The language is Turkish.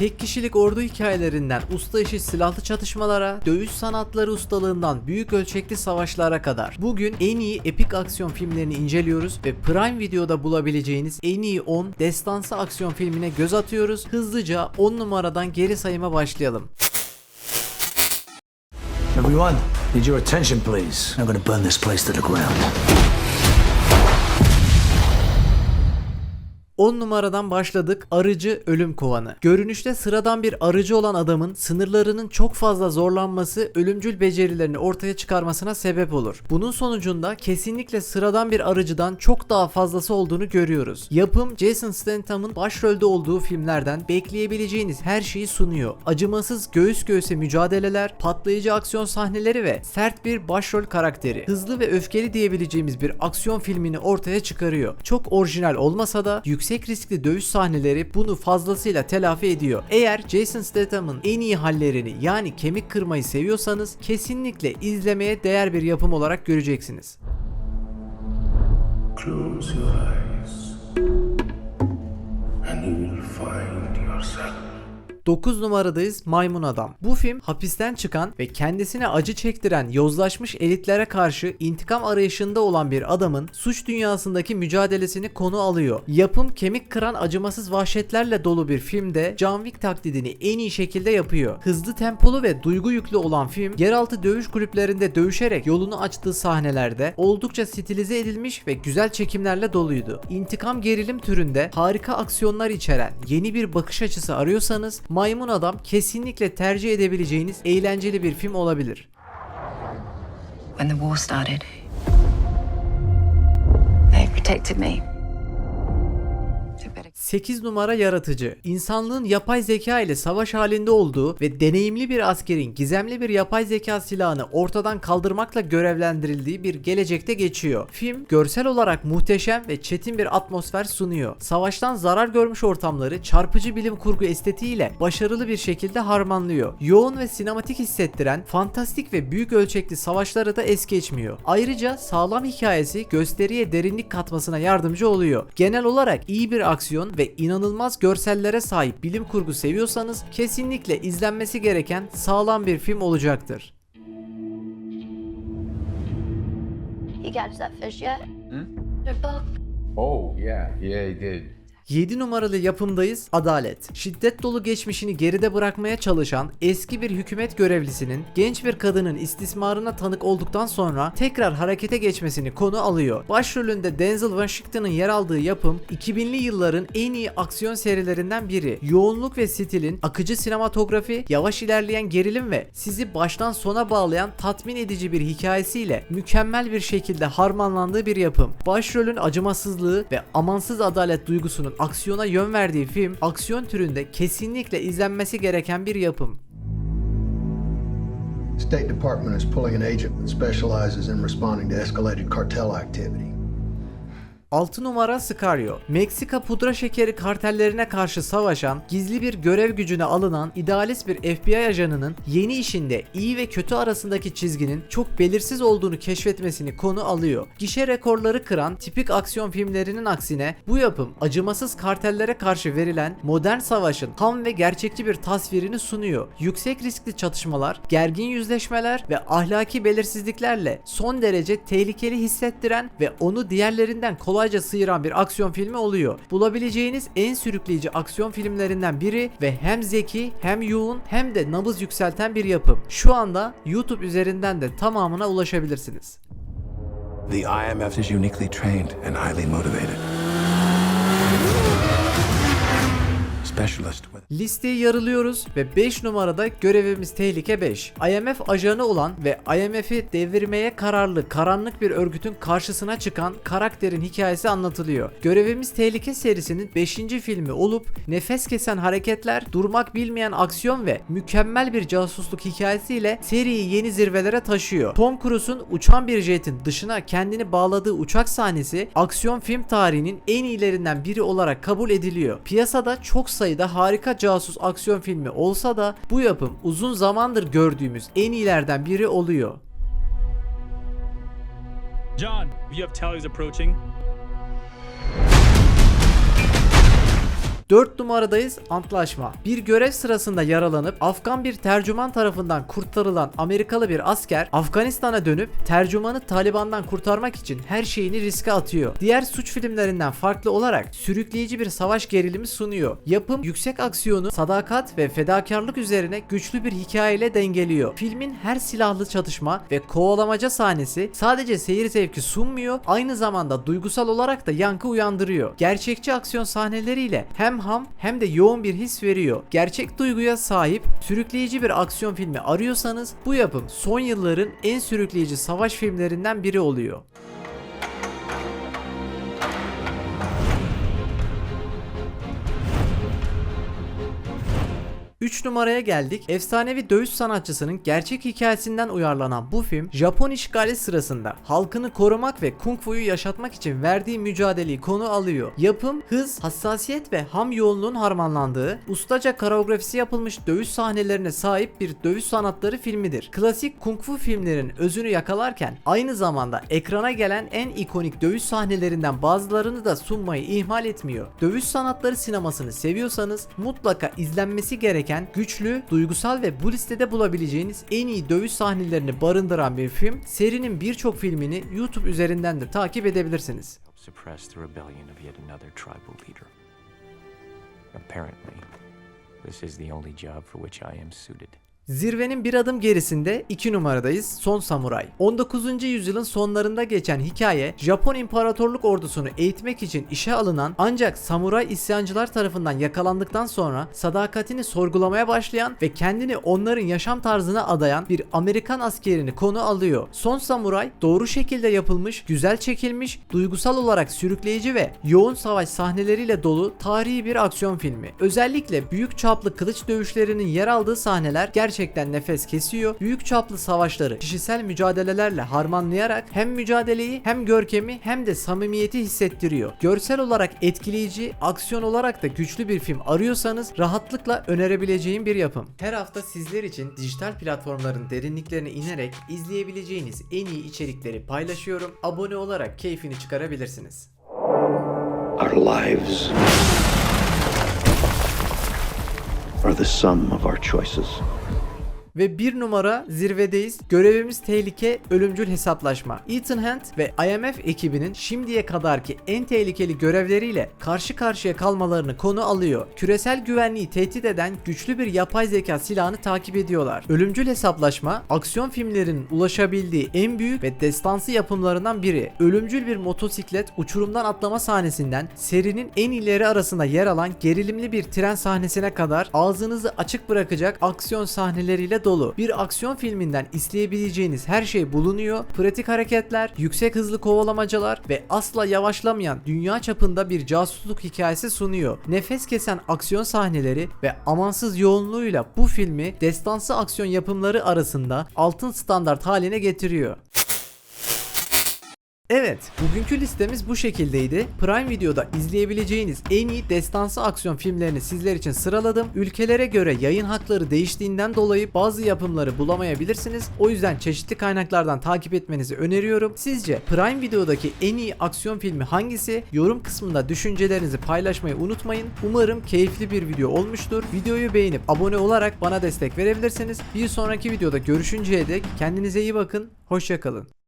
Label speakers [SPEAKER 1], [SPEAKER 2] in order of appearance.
[SPEAKER 1] tek kişilik ordu hikayelerinden usta işi silahlı çatışmalara, dövüş sanatları ustalığından büyük ölçekli savaşlara kadar. Bugün en iyi epik aksiyon filmlerini inceliyoruz ve Prime Video'da bulabileceğiniz en iyi 10 destansı aksiyon filmine göz atıyoruz. Hızlıca 10 numaradan geri sayıma başlayalım.
[SPEAKER 2] Everyone, need your attention, please. I'm gonna burn this place to the ground.
[SPEAKER 1] 10 numaradan başladık arıcı ölüm kovanı. Görünüşte sıradan bir arıcı olan adamın sınırlarının çok fazla zorlanması ölümcül becerilerini ortaya çıkarmasına sebep olur. Bunun sonucunda kesinlikle sıradan bir arıcıdan çok daha fazlası olduğunu görüyoruz. Yapım Jason Statham'ın başrolde olduğu filmlerden bekleyebileceğiniz her şeyi sunuyor. Acımasız göğüs göğüse mücadeleler, patlayıcı aksiyon sahneleri ve sert bir başrol karakteri. Hızlı ve öfkeli diyebileceğimiz bir aksiyon filmini ortaya çıkarıyor. Çok orijinal olmasa da yüksek riskli dövüş sahneleri bunu fazlasıyla telafi ediyor. Eğer Jason Statham'ın en iyi hallerini yani kemik kırmayı seviyorsanız kesinlikle izlemeye değer bir yapım olarak göreceksiniz.
[SPEAKER 3] Close your eyes, and you will find yourself.
[SPEAKER 1] 9 numaradayız Maymun Adam. Bu film hapisten çıkan ve kendisine acı çektiren yozlaşmış elitlere karşı intikam arayışında olan bir adamın suç dünyasındaki mücadelesini konu alıyor. Yapım kemik kıran acımasız vahşetlerle dolu bir filmde John Wick taklidini en iyi şekilde yapıyor. Hızlı tempolu ve duygu yüklü olan film yeraltı dövüş kulüplerinde dövüşerek yolunu açtığı sahnelerde oldukça stilize edilmiş ve güzel çekimlerle doluydu. İntikam gerilim türünde harika aksiyonlar içeren yeni bir bakış açısı arıyorsanız Maymun Adam kesinlikle tercih edebileceğiniz eğlenceli bir film olabilir.
[SPEAKER 4] when the war started. They protected me. Took better
[SPEAKER 1] 8 numara yaratıcı. İnsanlığın yapay zeka ile savaş halinde olduğu ve deneyimli bir askerin gizemli bir yapay zeka silahını ortadan kaldırmakla görevlendirildiği bir gelecekte geçiyor. Film görsel olarak muhteşem ve çetin bir atmosfer sunuyor. Savaştan zarar görmüş ortamları çarpıcı bilim kurgu estetiğiyle başarılı bir şekilde harmanlıyor. Yoğun ve sinematik hissettiren fantastik ve büyük ölçekli savaşları da es geçmiyor. Ayrıca sağlam hikayesi gösteriye derinlik katmasına yardımcı oluyor. Genel olarak iyi bir aksiyon ve inanılmaz görsellere sahip bilim kurgu seviyorsanız kesinlikle izlenmesi gereken sağlam bir film olacaktır.
[SPEAKER 5] You catch that fish yet? They're booked.
[SPEAKER 6] Oh, yeah. Yeah, he did.
[SPEAKER 1] 7 numaralı yapımdayız Adalet. Şiddet dolu geçmişini geride bırakmaya çalışan eski bir hükümet görevlisinin genç bir kadının istismarına tanık olduktan sonra tekrar harekete geçmesini konu alıyor. Başrolünde Denzel Washington'ın yer aldığı yapım 2000'li yılların en iyi aksiyon serilerinden biri. Yoğunluk ve stilin, akıcı sinematografi, yavaş ilerleyen gerilim ve sizi baştan sona bağlayan tatmin edici bir hikayesiyle mükemmel bir şekilde harmanlandığı bir yapım. Başrolün acımasızlığı ve amansız adalet duygusunun aksiyona yön verdiği film, aksiyon türünde kesinlikle izlenmesi gereken bir yapım.
[SPEAKER 7] State Department is pulling an agent that specializes in responding to escalated cartel activity.
[SPEAKER 1] 6 numara Sicario. Meksika pudra şekeri kartellerine karşı savaşan, gizli bir görev gücüne alınan idealist bir FBI ajanının yeni işinde iyi ve kötü arasındaki çizginin çok belirsiz olduğunu keşfetmesini konu alıyor. Gişe rekorları kıran tipik aksiyon filmlerinin aksine bu yapım acımasız kartellere karşı verilen modern savaşın ham ve gerçekçi bir tasvirini sunuyor. Yüksek riskli çatışmalar, gergin yüzleşmeler ve ahlaki belirsizliklerle son derece tehlikeli hissettiren ve onu diğerlerinden kolayca sıyıran bir aksiyon filmi oluyor. Bulabileceğiniz en sürükleyici aksiyon filmlerinden biri ve hem zeki hem yoğun hem de nabız yükselten bir yapım. Şu anda YouTube üzerinden de tamamına ulaşabilirsiniz.
[SPEAKER 6] The IMF is uniquely trained and highly motivated.
[SPEAKER 1] Listeyi yarılıyoruz ve 5 numarada görevimiz tehlike 5. IMF ajanı olan ve IMF'i devirmeye kararlı karanlık bir örgütün karşısına çıkan karakterin hikayesi anlatılıyor. Görevimiz tehlike serisinin 5. filmi olup nefes kesen hareketler, durmak bilmeyen aksiyon ve mükemmel bir casusluk hikayesiyle seriyi yeni zirvelere taşıyor. Tom Cruise'un uçan bir jetin dışına kendini bağladığı uçak sahnesi aksiyon film tarihinin en iyilerinden biri olarak kabul ediliyor. Piyasada çok sayıda harika casus aksiyon filmi olsa da bu yapım uzun zamandır gördüğümüz en iyilerden biri oluyor.
[SPEAKER 8] John, you have tallies approaching.
[SPEAKER 1] 4 numaradayız Antlaşma. Bir görev sırasında yaralanıp Afgan bir tercüman tarafından kurtarılan Amerikalı bir asker Afganistan'a dönüp tercümanı Taliban'dan kurtarmak için her şeyini riske atıyor. Diğer suç filmlerinden farklı olarak sürükleyici bir savaş gerilimi sunuyor. Yapım yüksek aksiyonu, sadakat ve fedakarlık üzerine güçlü bir hikayeyle dengeliyor. Filmin her silahlı çatışma ve kovalamaca sahnesi sadece seyir zevki sunmuyor, aynı zamanda duygusal olarak da yankı uyandırıyor. Gerçekçi aksiyon sahneleriyle hem ham hem de yoğun bir his veriyor. Gerçek duyguya sahip, sürükleyici bir aksiyon filmi arıyorsanız bu yapım son yılların en sürükleyici savaş filmlerinden biri oluyor. 3 numaraya geldik. Efsanevi dövüş sanatçısının gerçek hikayesinden uyarlanan bu film, Japon işgali sırasında halkını korumak ve kung fu'yu yaşatmak için verdiği mücadeleyi konu alıyor. Yapım, hız, hassasiyet ve ham yoğunluğun harmanlandığı, ustaca koreografisi yapılmış dövüş sahnelerine sahip bir dövüş sanatları filmidir. Klasik kung fu filmlerin özünü yakalarken aynı zamanda ekrana gelen en ikonik dövüş sahnelerinden bazılarını da sunmayı ihmal etmiyor. Dövüş sanatları sinemasını seviyorsanız mutlaka izlenmesi gereken güçlü, duygusal ve bu listede bulabileceğiniz en iyi dövüş sahnelerini barındıran bir film. Serinin birçok filmini YouTube üzerinden de takip edebilirsiniz.
[SPEAKER 8] Apparently, this is the only job for which I am suited.
[SPEAKER 1] Zirvenin bir adım gerisinde 2 numaradayız Son Samuray. 19. yüzyılın sonlarında geçen hikaye Japon İmparatorluk ordusunu eğitmek için işe alınan ancak samuray isyancılar tarafından yakalandıktan sonra sadakatini sorgulamaya başlayan ve kendini onların yaşam tarzına adayan bir Amerikan askerini konu alıyor. Son Samuray doğru şekilde yapılmış, güzel çekilmiş, duygusal olarak sürükleyici ve yoğun savaş sahneleriyle dolu tarihi bir aksiyon filmi. Özellikle büyük çaplı kılıç dövüşlerinin yer aldığı sahneler gerçekten nefes kesiyor. Büyük çaplı savaşları kişisel mücadelelerle harmanlayarak hem mücadeleyi hem görkemi hem de samimiyeti hissettiriyor. Görsel olarak etkileyici, aksiyon olarak da güçlü bir film arıyorsanız rahatlıkla önerebileceğim bir yapım. Her hafta sizler için dijital platformların derinliklerine inerek izleyebileceğiniz en iyi içerikleri paylaşıyorum. Abone olarak keyfini çıkarabilirsiniz.
[SPEAKER 3] Our lives are the sum of our choices.
[SPEAKER 1] Ve bir numara zirvedeyiz. Görevimiz tehlike, ölümcül hesaplaşma. Ethan Hunt ve IMF ekibinin şimdiye kadarki en tehlikeli görevleriyle karşı karşıya kalmalarını konu alıyor. Küresel güvenliği tehdit eden güçlü bir yapay zeka silahını takip ediyorlar. Ölümcül hesaplaşma, aksiyon filmlerinin ulaşabildiği en büyük ve destansı yapımlarından biri. Ölümcül bir motosiklet uçurumdan atlama sahnesinden serinin en ileri arasında yer alan gerilimli bir tren sahnesine kadar ağzınızı açık bırakacak aksiyon sahneleriyle dolu. Bir aksiyon filminden izleyebileceğiniz her şey bulunuyor. Pratik hareketler, yüksek hızlı kovalamacalar ve asla yavaşlamayan dünya çapında bir casusluk hikayesi sunuyor. Nefes kesen aksiyon sahneleri ve amansız yoğunluğuyla bu filmi destansı aksiyon yapımları arasında altın standart haline getiriyor. Evet, bugünkü listemiz bu şekildeydi. Prime Video'da izleyebileceğiniz en iyi destansı aksiyon filmlerini sizler için sıraladım. Ülkelere göre yayın hakları değiştiğinden dolayı bazı yapımları bulamayabilirsiniz. O yüzden çeşitli kaynaklardan takip etmenizi öneriyorum. Sizce Prime Video'daki en iyi aksiyon filmi hangisi? Yorum kısmında düşüncelerinizi paylaşmayı unutmayın. Umarım keyifli bir video olmuştur. Videoyu beğenip abone olarak bana destek verebilirsiniz. Bir sonraki videoda görüşünceye dek kendinize iyi bakın. Hoşçakalın.